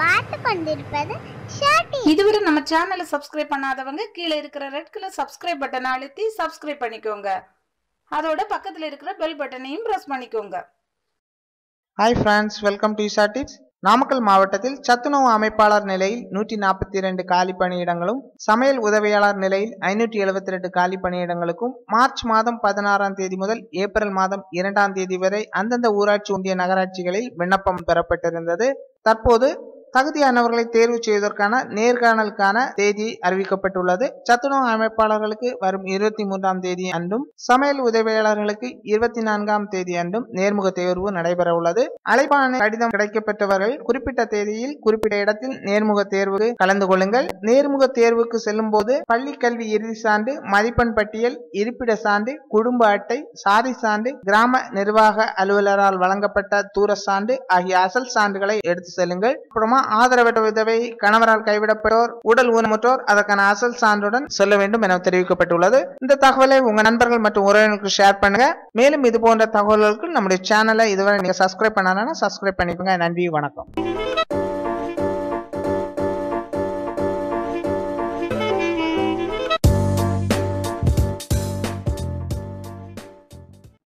பார்த்து கொண்டிருப்பது இதுவரை நம்ம சேனலை சப்ஸ்கிரைப் பண்ணாதவங்க கீழே இருக்கிற ரெட் கலர் சப்ஸ்கிரைப் பட்டனை அழுத்தி சப்ஸ்கிரைப் பண்ணிக்கோங்க. அதோட பக்கத்துல இருக்கிற பெல் பட்டனையும் பிரஸ் பண்ணிக்கோங்க. Hi friends welcome to Isa tips Namakkal மாவட்டத்தில் சத்துணவு அமைப்பாளர் நிலையில் நூற்றி நாற்பத்தி இரண்டு காலி பணியிடங்களும் சமையல் உதவியாளர் நிலையில் ஐநூற்றி எழுபத்தி ரெண்டு காலி பணியிடங்களுக்கும் மார்ச் மாதம் பதினாறாம் தேதி முதல் ஏப்ரல் மாதம் இரண்டாம் தேதி வரை அந்தந்த ஊராட்சி ஒன்றிய நகராட்சிகளில் விண்ணப்பம் பெறப்பட்டிருந்தது. தற்போது தகுதியானவர்களை தேர்வு செய்வதற்கான நேர்காணலுக்கான தேதி அறிவிக்கப்பட்டுள்ளது. சத்துணவு அமைப்பாளர்களுக்கு வரும் இருபத்தி மூன்றாம் தேதி அன்றும் சமையல் உதவியாளர்களுக்கு இருபத்தி நான்காம் தேதி அன்றும் நேர்முக தேர்வு நடைபெற உள்ளது அழைப்பான கடிதம் கிடைக்கப்பட்டவர்கள் குறிப்பிட்ட தேதியில் குறிப்பிட்ட இடத்தில் நேர்முக தேர்வுக்கு கலந்து கொள்ளுங்கள். நேர்முக தேர்வுக்கு செல்லும் போது பள்ளி கல்வி இறுதி சான்று மதிப்பெண் பட்டியல் இருப்பிட சான்று குடும்ப அட்டை சாதி சான்று கிராம நிர்வாக அலுவலரால் வழங்கப்பட்ட தூர சான்று ஆகிய அசல் சான்றுகளை எடுத்து செல்லுங்கள். அப்புறமா ஆதரவற்ற விதவை கணவரால் கைவிடப்பட்டோர் உடல் ஊனமுற்றோர் அதற்கான அசல் சான்றுடன் செல்ல வேண்டும் என தெரிவிக்கப்பட்டுள்ளது. இந்த தகவலை உங்க நண்பர்கள் மற்றும் உறவினர்களுக்கு ஷேர் பண்ணுங்க. மேலும் இது போன்ற தகவல்களுக்கு நம்முடைய சேனலை இதுவரை நீங்க சப்ஸ்கிரைப் பண்ணாதான் சப்ஸ்கிரைப் பண்ணிக்கோங்க. நன்றி வணக்கம்.